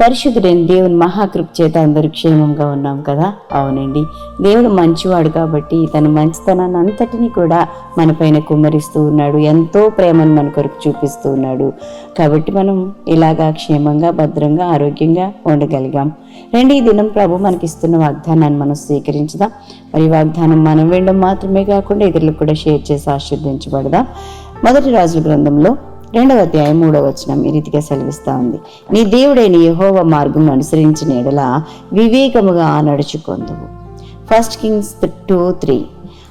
పరిశుద్ధుడైన దేవుని మహాకృప చేత అందరూ క్షేమంగా ఉన్నాం కదా? అవునండి. దేవుడు మంచివాడు కాబట్టి తన మంచితనాన్ని అంతటిని కూడా మనపైన కుమ్మరిస్తూ ఉన్నాడు. ఎంతో ప్రేమను మన కొరకు చూపిస్తూ ఉన్నాడు. కాబట్టి మనం ఇలాగా క్షేమంగా భద్రంగా ఆరోగ్యంగా ఉండగలిగాం. రెండు ఈ దినం ప్రభు మనకిస్తున్న వాగ్దానాన్ని మనం స్వీకరించుదాం. మరి వాగ్దానం మనం వినడం మాత్రమే కాకుండా ఇతరులకు కూడా షేర్ చేసి ఆశీర్వదించబడదాం. మొదటి రాజుల గ్రంథంలో రెండవ అధ్యాయం మూడవ వచనం ఈ రీతిగా సెలవిస్తూ ఉంది. నీ దేవుడైన యహోవ మార్గం అనుసరించిన ఎడల వివేకముగా నడుచుకొందువు. First Kings two three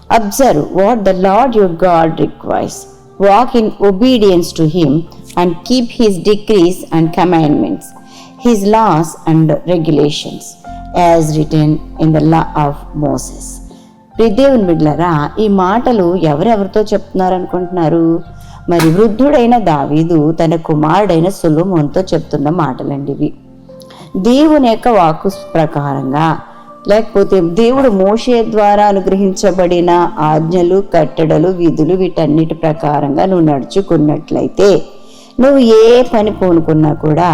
observe what the Lord your God requires walk in obedience to him and keep his decrees and commandments his laws and regulations as written in the law of Moses దేవుని బిడ్లరా ఈ మాటలు ఎవరెవరితో చెప్తున్నారు అనుకుంటున్నారు మరి వృద్ధుడైన దావీదు తన కుమారుడైన సులోమోన్తో చెప్తున్న మాటలండి ఇవి దేవుని యొక్క వాకు ప్రకారంగా లేకపోతే దేవుడు మోషే ద్వారా అనుగ్రహించబడిన ఆజ్ఞలు కట్టడలు విధులు వీటన్నిటి ప్రకారంగా నువ్వు నడుచుకున్నట్లయితే నువ్వు ఏ పని పూనుకున్నా కూడా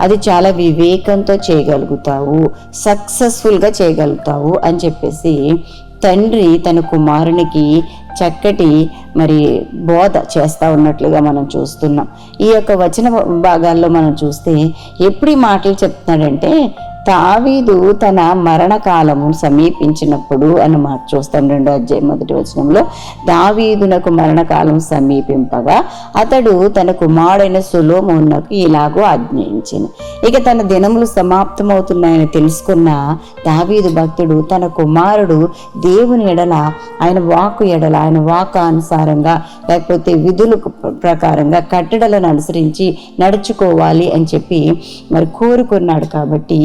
అది చాలా వివేకంతో చేయగలుగుతావు సక్సెస్ఫుల్గా చేయగలుగుతావు అని చెప్పేసి తండ్రి తన కుమారునికి చక్కటి మరి బోధ చేస్తూ ఉన్నట్లుగా మనం చూస్తున్నాం. ఈ యొక్క వచన భాగాల్లో మనం చూస్తే ఎప్పుడు ఈ మాటలు చెప్తున్నాడంటే తావీదు తన మరణకాలము సమీపించినప్పుడు అని మాట చూస్తాం రెండో అధ్యాయం మొదటి వచనంలో. దావీదునకు మరణకాలం సమీపింపగా అతడు తన కుమారుడైన సులోమోన్నకు ఇలాగో ఆజ్ఞయించింది ఇక తన దినములు సమాప్తమవుతున్నాయని తెలుసుకున్న దావీదు భక్తుడు తన కుమారుడు దేవుని ఎడల ఆయన వాకు ఎడల ఆయన వాకు అనుసారంగా లేకపోతే విధులకు ప్రకారంగా కట్టడలను అనుసరించి నడుచుకోవాలి అని చెప్పి మరి కోరుకున్నాడు కాబట్టి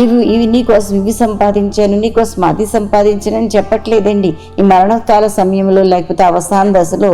ఇవి ఇవి నీకోసం ఇవి సంపాదించాను నీకోసం అది సంపాదించాను అని చెప్పట్లేదండి. ఈ మరణకాల సమయంలో లేకపోతే అవసాన దశలో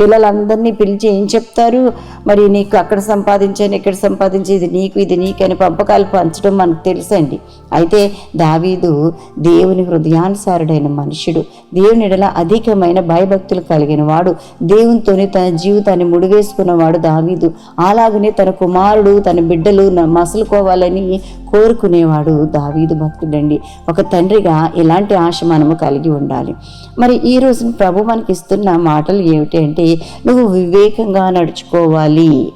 పిల్లలందరినీ పిలిచి ఏం చెప్తారు? మరి నీకు అక్కడ సంపాదించాను ఇక్కడ సంపాదించి ఇది నీకు ఇది నీకని పంపకాలు పంచడం మనకు తెలుసండి. అయితే దావీదు దేవుని హృదయానుసారుడైన మనుషుడు దేవుని అధికమైన భయభక్తులు కలిగిన వాడు దేవునితోని తన జీవితాన్ని ముడివేసుకున్నవాడు దావీదు. అలాగనే తన కుమారుడు తన బిడ్డలు న- మసలుకోవాలని కోరుకునేవాడు దావీదు భక్తుడండి. ఒక తండ్రిగా ఇలాంటి ఆశ మనము కలిగి ఉండాలి? మరి ఈ రోజు ప్రభు మనకి ఇస్తున్న మాటలు ఏమిటి అంటే నువ్వు వివేకంగా నడుచుకోవాలి.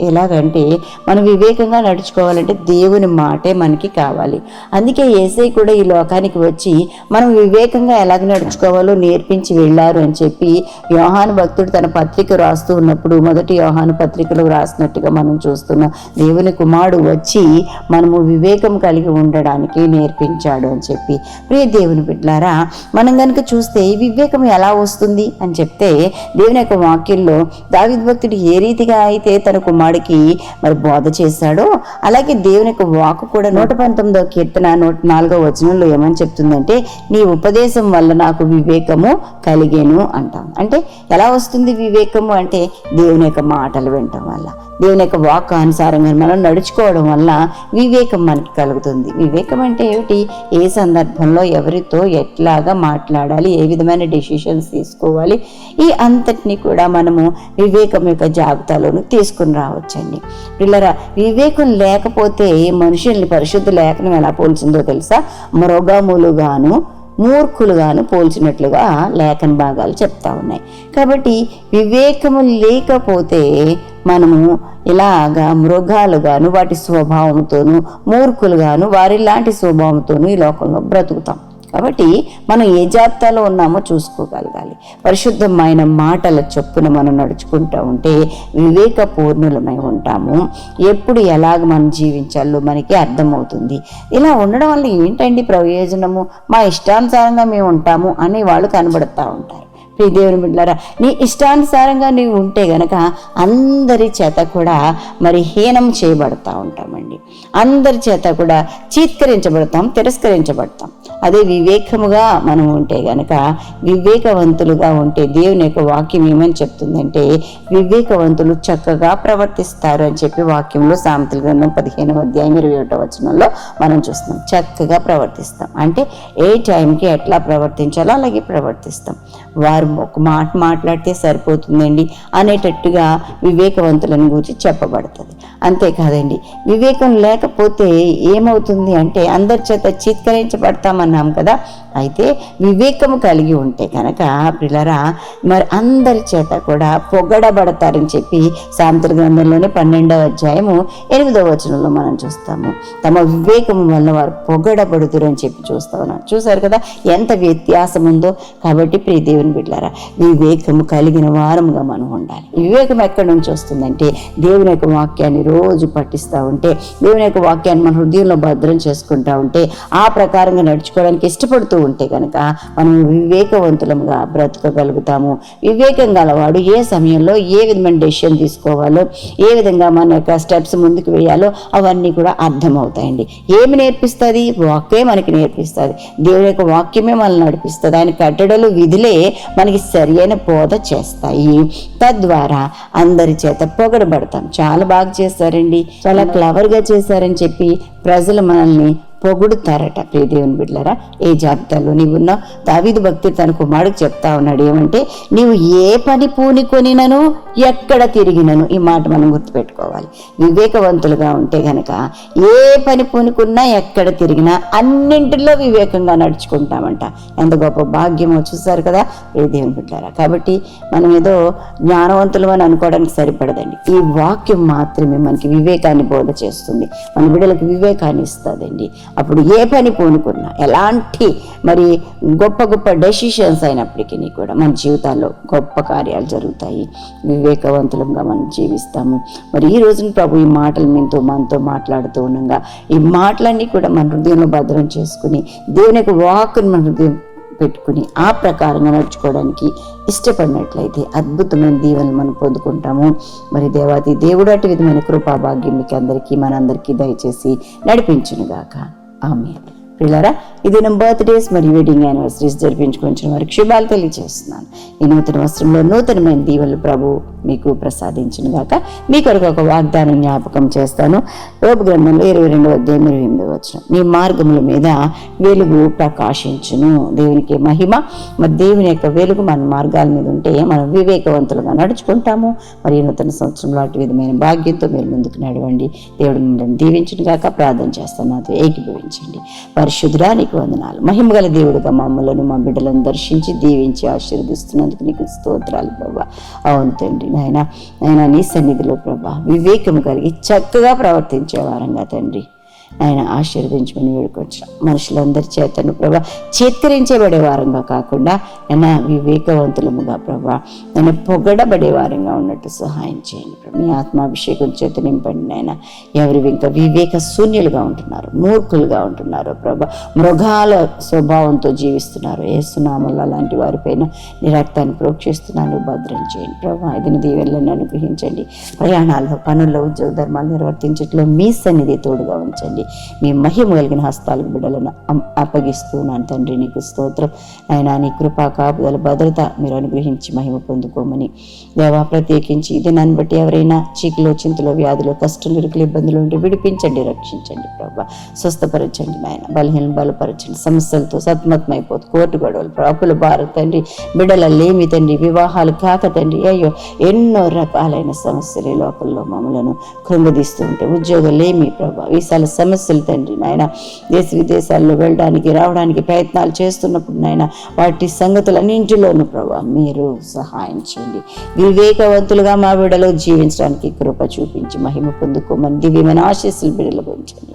ఎలాగంటే మనం వివేకంగా నడుచుకోవాలంటే దేవుని మాటే మనకి కావాలి. అందుకే ఏసై కూడా ఈ లోకానికి వచ్చి మనం వివేకంగా ఎలాగ నడుచుకోవాలో నేర్పించి వెళ్ళారు అని చెప్పి యోహాను భక్తుడు తన పత్రిక రాస్తూ ఉన్నప్పుడు మొదటి యోహాను పత్రికలో రాసినట్టుగా మనం చూస్తున్నాం. దేవుని కుమారుడు వచ్చి మనము వివేకం కలిగి ఉండడానికి నేర్పించాడు అని చెప్పి. ప్రియ దేవుని బిడ్డలారా మనం కనుక చూస్తే ఈ వివేకం ఎలా వస్తుంది అని చెప్తే దేవుని యొక్క వాక్యంలో దావిద్ భక్తుడు ఏ రీతిగా అయితే తన కుమారుడికి మరి బోధ చేశాడో. అలాగే దేవుని యొక్క వాక్ కూడా నూట పంతొమ్మిదో కీర్తన నూట నాలుగో వచనంలో ఏమని చెప్తుందంటే నీ ఉపదేశం వల్ల నాకు వివేకము కలిగేను అంటాం. అంటే ఎలా వస్తుంది వివేకము? అంటే దేవుని యొక్క మాటలు వినటం వల్ల. దేవుని యొక్క వాక్ అనుసారంగా మనం నడుచుకోవడం వల్ల వివేకం మనకి కలుగుతుంది. వివేకం అంటే ఏమిటి? ఏ సందర్భంలో ఎవరితో ఎట్లాగా మాట్లాడాలి? ఏ విధమైన డెసిషన్స్ తీసుకోవాలి? ఈ అంతటిని కూడా మనము వివేకం యొక్క జాబితాలోను తీసుకుని రావచ్చండి. పిల్లరా వివేకం లేకపోతే మనుషుల్ని పరిశుద్ధ లేఖనం ఎలా పోల్చిందో తెలుసా? మృగములుగాను మూర్ఖులుగాను పోల్చినట్లుగా లేఖన భాగాలు చెప్తా ఉన్నాయి. కాబట్టి వివేకము లేకపోతే మనము ఇలాగా మృగాలుగాను వాటి స్వభావంతోనూ మూర్ఖులుగాను వారిలాంటి స్వభావంతోనూ ఈ లోకంలో బ్రతుకుతాం. కాబట్టి మనం ఏ జాబితాలో ఉన్నామో చూసుకోగలగాలి. పరిశుద్ధమైన మాటల చొప్పున మనం నడుచుకుంటూ ఉంటే వివేకపూర్ణులమై ఉంటాము. ఎప్పుడు ఎలాగ మనం జీవించాలో మనకి అర్థమవుతుంది. ఇలా ఉండడం వల్ల ఏంటండి ప్రయోజనము? మా ఇష్టానుసారంగా మేము ఉంటాము అని వాళ్ళు కనబడుతూ ఉంటారు. ప్రియ దేవుని బిడ్డలారా నీ ఇష్టానుసారంగా నీవు ఉంటే గనక అందరి చేత కూడా మరి హీనం చేయబడతా ఉంటామండి. అందరి చేత కూడా చీత్కరించబడతాం తిరస్కరించబడతాం. అదే వివేకముగా మనం ఉంటే గనక వివేకవంతులుగా ఉంటే దేవుని యొక్క వాక్యం ఏమని చెప్తుందంటే వివేకవంతులు చక్కగా ప్రవర్తిస్తారు అని చెప్పి వాక్యంలో సామెతల గ్రంథం పదిహేను అధ్యాయం ఇరవై ఒకటో వచనంలో మనం చూస్తాం చక్కగా ప్రవర్తిస్తాం. అంటే ఏ టైంకి ఎట్లా ప్రవర్తించాలో అలాగే ప్రవర్తిస్తాం. వారు ఒక మాట మాట్లాడితే సరిపోతుందండి అనేటట్టుగా వివేకవంతులను గురించి చెప్పబడుతుంది. అంతేకాదండి వివేక లేకపోతే ఏమవుతుంది అంటే అందరి చేత చిత్కరించబడతామన్నాం కదా. అయితే వివేకము కలిగి ఉంటే కనుక పిల్లరా మరి అందరి చేత కూడా పొగడబడతారని చెప్పి సాంత్ర గ్రంథంలోనే పన్నెండవ అధ్యాయము ఎనిమిదవ వచనంలో మనం చూస్తాము. తమ వివేకము వల్ల వారు పొగడబడుతురు అని చెప్పి చూస్తా ఉన్నాం. చూసారు కదా ఎంత వ్యత్యాసం ఉందో కాబట్టి ప్రియ దేవుని బిడ్డారా వివేకము కలిగిన వారముగా మనం ఉండాలి. వివేకం ఎక్కడి నుంచి వస్తుందంటే దేవుని యొక్క వాక్యాన్ని రోజు పఠిస్తూ ఉంటే దేవుని యొక్క వాక్యాన్ని మన హృదయంలో భద్రం చేసుకుంటా ఉంటే ఆ ప్రకారంగా నడుచుకోవడానికి ఇష్టపడుతూ ఉంటే కనుక మనం వివేకవంతులముగా బ్రతకగలుగుతాము. వివేకం గలవాడు ఏ సమయంలో ఏ విధమైన డెసిషన్ తీసుకోవాలో ఏ విధంగా మన యొక్క స్టెప్స్ ముందుకు వేయాలో అవన్నీ కూడా అర్థమవుతాయండి. ఏమి నేర్పిస్తుంది? వాక్యే మనకి నేర్పిస్తుంది. దేవుని యొక్క వాక్యమే మనల్ని నడిపిస్తుంది. ఆయన కట్టడలు విధులే మనకి సరియైన బోధ చేస్తాయి. తద్వారా అందరి చేత పొగడబడతాం. చాలా బాగా చేశారండి చాలా క్లవర్గా చేశారని చెప్పి ప్రజలు మనల్ని పొగుడుతారట. ప్రియ దేవుని బిడ్డలారా ఏ జాబితాలో నీవు ఉన్నావు దావీదు భక్తి తన కుమారుడికి చెప్తా ఉన్నాడు. ఏమంటే నీవు ఏ పని పూనికొనినను ఎక్కడ తిరిగినను? ఈ మాట మనం గుర్తుపెట్టుకోవాలి. వివేకవంతులుగా ఉంటే గనక ఏ పని పూనుకున్నా ఎక్కడ తిరిగినా అన్నింటిలో వివేకంగా నడుచుకుంటామంట. ఎంత గొప్ప భాగ్యమో చూసారు కదా ప్రియ దేవుని బిడ్డారా కాబట్టి మనం ఏదో జ్ఞానవంతులు అని అనుకోవడానికి సరిపడదండి. ఈ వాక్యం మాత్రమే మనకి వివేకాన్ని బోధ చేస్తుంది. మన బిడ్డలకు వివేకాన్ని ఇస్తుందండి. అప్పుడు ఏ పని పూనుకున్నా ఎలాంటి మరి గొప్ప గొప్ప డెసిషన్స్ అయినప్పటికీ కూడా మన జీవితాల్లో గొప్ప కార్యాలు జరుగుతాయి. వివేకవంతులంగా మనం జీవిస్తాము. మరి ఈ రోజున ప్రభు ఈ మాటలు మీతో మనతో మాట్లాడుతూ ఉండగా ఈ మాటలన్నీ కూడా మన హృదయంలో భద్రం చేసుకుని దేవుని యొక్క వాక్కుని మన హృదయం పెట్టుకుని ఆ ప్రకారంగా నడుచుకోవడానికి ఇష్టపడినట్లయితే అద్భుతమైన దీవెనలు మనం పొందుకుంటాము. మరి దేవాది దేవుడు అటు విధమైన కృపాభాగ్యం మీకు అందరికీ మనందరికీ దయచేసి నడిపించునుగాక. ఆమె పిల్లరా ఇది నా బర్త్డేస్ మరియు వెడ్డింగ్ యానివర్సరీస్ జరిపించుకొంచిన వారికి శుభాలు తెలియజేస్తున్నాను. ఈ నూతన వస్త్రంలో నూతనమైన దీవెలు ప్రభు మీకు ప్రసాదించిన గాక మీ కొరకు ఒక వాగ్దానం జ్ఞాపకం చేస్తాను. యోగ గ్రంథంలో ఇరవై రెండవ అధ్యాయం ఇరవై ఎనిమిది వచ్చిన మీ మార్గముల మీద వెలుగు ప్రకాశించును. దేవునికి మహిమ మరి దేవుని యొక్క వెలుగు మన మార్గాల మీద ఉంటే మనం వివేకవంతులుగా నడుచుకుంటాము. మరి ఈ నూతన సంవత్సరంలో అటు విధమైన భాగ్యంతో మీరు ముందుకు నడవండి. దేవుడు మిమ్మల్ని దీవించిన గాక ప్రార్థన చేస్తాను. నాతో ఏకీభవించండి. పరిశుద్ధురా నీకు వందనాలు. మహిమగల దేవుడుగా మమ్మలను మా బిడ్డలను దర్శించి దీవించి ఆశీర్వదిస్తున్నందుకు నీకు స్తోత్రాలు ప్రభా. అవును తండ్రి నాయన నాయన నీ సన్నిధిలో ప్రభా వివేకం కలిగి చక్కగా ప్రవర్తించే వారంగా తండ్రి. ఆయన ఆశీర్వదించమని వేడుకొచ్చిన మనుషులందరి చేతను ప్రభా చేత్కరించబడే వారంగా కాకుండా ఆయన వివేకవంతులముగా ప్రభా నన్ను పొగడబడే వారంగా ఉన్నట్టు సహాయం చేయండి ప్రభు. మీ ఆత్మాభిషేకం చేత నింపండి నాయన. ఎవరు ఇంకా వివేక శూన్యులుగా ఉంటున్నారు మూర్ఖులుగా ఉంటున్నారు ప్రభా మృగాల స్వభావంతో జీవిస్తున్నారు. ఏసునామలు అలాంటి వారిపైన నిరక్తాన్ని ప్రోక్షిస్తున్నాను భద్రం చేయండి ప్రభా. ఇది దీవెళ్ళని అనుగ్రహించండి. ప్రయాణాల్లో పనుల్లో ఉద్యోగ ధర్మాలు నిర్వర్తించట్లో మీ సన్నిధి తోడుగా ఉంచండి. మీ మహిమ కలిగిన హస్తాలకు బిడ్డలను అప్పగిస్తున్నాను తండ్రి నీకు స్తోత్రం. ఆయన నీ కృపా కాపుదల భద్రత మీరు అనుగ్రహించి మహిమ పొందుకోమని. దేవా ప్రత్యేకించి ఇది నన్ను బట్టి ఎవరైనా చీకులో చింతలో వ్యాధిలో కష్టం ఇరుకులు ఇబ్బందులు ఉంటే విడిపించండి రక్షించండి ప్రభా. స్వస్థపరచండి నాయన. బలహీన బలపరచండి. సమస్యలతో సతమతమైపోతు కోర్టు గొడవలు ప్రాపుల భారత తండ్రి బిడ్డల లేమి తండ్రి వివాహాలు కాక తండ్రి. అయ్యో ఎన్నో రకాలైన సమస్యలు ఈ లోకల్లో మమ్మలను కృంగదీస్తూ ఉంటే ఉద్యోగాలేమి ప్రభా వీసాల సమస్యలు తండ్రి నాయన. దేశ విదేశాల్లో వెళ్ళడానికి రావడానికి ప్రయత్నాలు చేస్తున్నప్పుడు నాయన వాటి సంగతులన్నింటిలోనూ ప్రభా మీరు సహాయం చేయండి. వివేకవంతులుగా మా బిడ్డలో జీవించడానికి కృప చూపించి మహిమ పొందుకోమని దివ్యమైన ఆశీస్సులు బిడ్డలు పెంచండి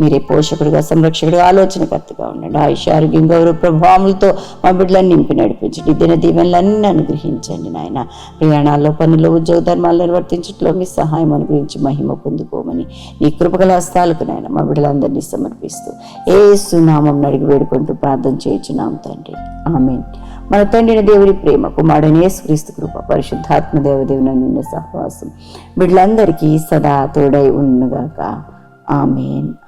మీరే పోషకుడుగా సంరక్షకుడుగా ఆలోచనకర్తగా ఉండండి. ఆయుష ఆరోగ్యం గౌరవ ప్రభావములతో మా బిడ్డలను నింపి నడిపించండి. దిన దీవెనలన్నీ అనుగ్రహించండి నాయన. ప్రయాణాల్లో పనులు ఉద్యోగ ధర్మాలు నిర్వర్తించట్లో మీ సహాయం అనుగ్రహించి మహిమ పొందుకోమని నీ కృపగల హస్తాలకు నాయన మా బిడ్డలందరినీ సమర్పిస్తూ ఏ సునామం అడిగి వేడుకుంటూ ప్రార్థన చేయించున్నాం తండ్రి. ఆమెన్. మన తండ్రిని దేవుని ప్రేమ కుమారుడనే యేసుక్రీస్తు కృప పరిశుద్ధాత్మ దేవదేవుని నిన్న సహవాసం బిడ్డలందరికీ సదా తోడై ఉండుగాక. Amen.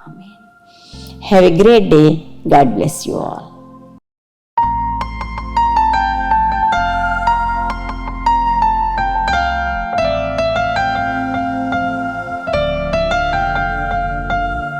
Have a great day. God bless you all.